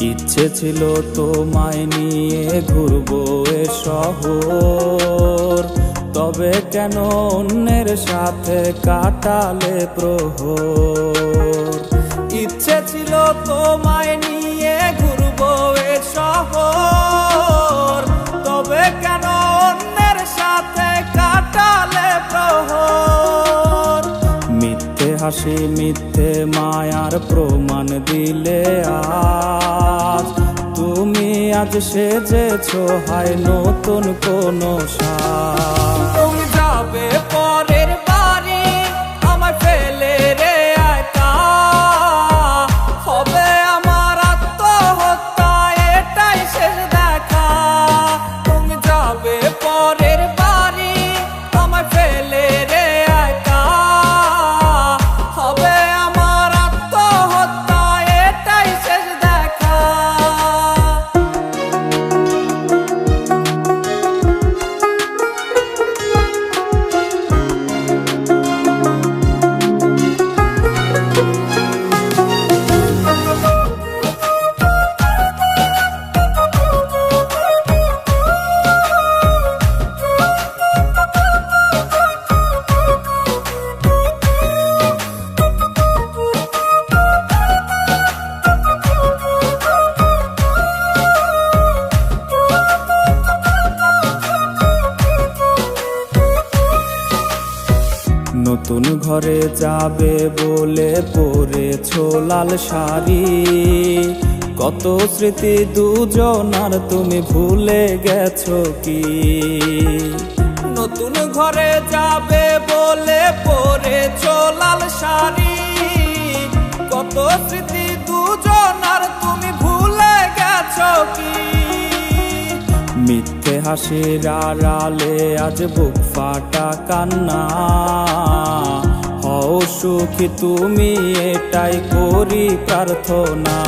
ইচ্ছে ছিল তোমায় নিয়ে ঘুরবো এ শহর। তবে কেন অন্যের সাথে কাটালে প্রহর? ইচ্ছে ছিল তোমায় নিয়ে ঘুরবো এ শহর। তবে কেন অন্যের সাথে কাটালে প্রহর? মিথ্যে হাসি, মিথ্যে মায়ার প্রমাণ দিলে তুমি আজ সেজেছ হায় নতুন কোন তুমি নতুন ঘরে যাবে বলে পরেছ লাল শাড়ি। কত স্মৃতি দুজনার তুমি ভুলে গেছো কি? নতুন ঘরে যাবে বলে পরেছ লাল শাড়ি। কত স্মৃতি দুজনার তুমি ভুলে গেছো কি? মিথ্যে হাসির আড়ালে আজ বুক ফাটা কান্না। সুখী তুমি এটাই করি প্রার্থনা।